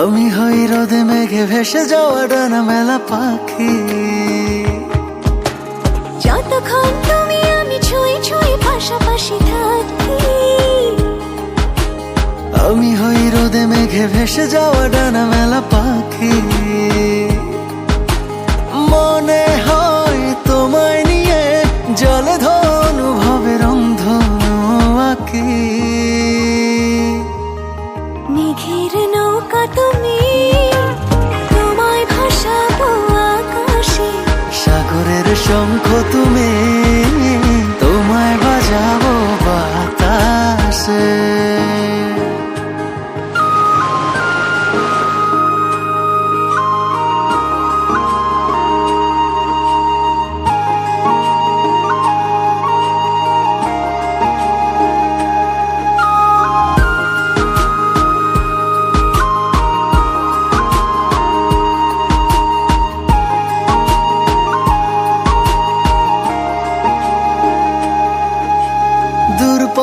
আমি হই রোদে মেঘে ভেসে যাওয়া ডানা মেলা পাখি। যতক্ষণ তুমি আমি ছুঁই ছুঁই পাশাপাশি থাকি। আমি হই রোদে মেঘে ভেসে যাওয়া ডানা মেলা পাখি। মনে নৌকা তুমি তোমায় ভাসাবো আকাশে। সাগরের শঙ্খ তুমি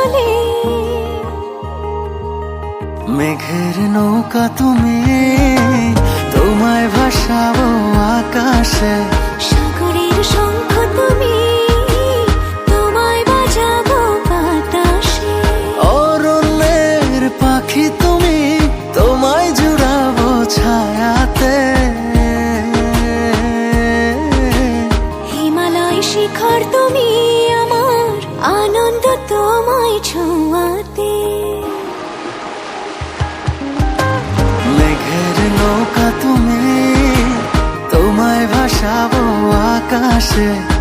চলে মেঘের নৌকা তুমি ছোঁয়াতে। মেঘের নৌকা তুমি তোমায় ভাসাবো আকাশে।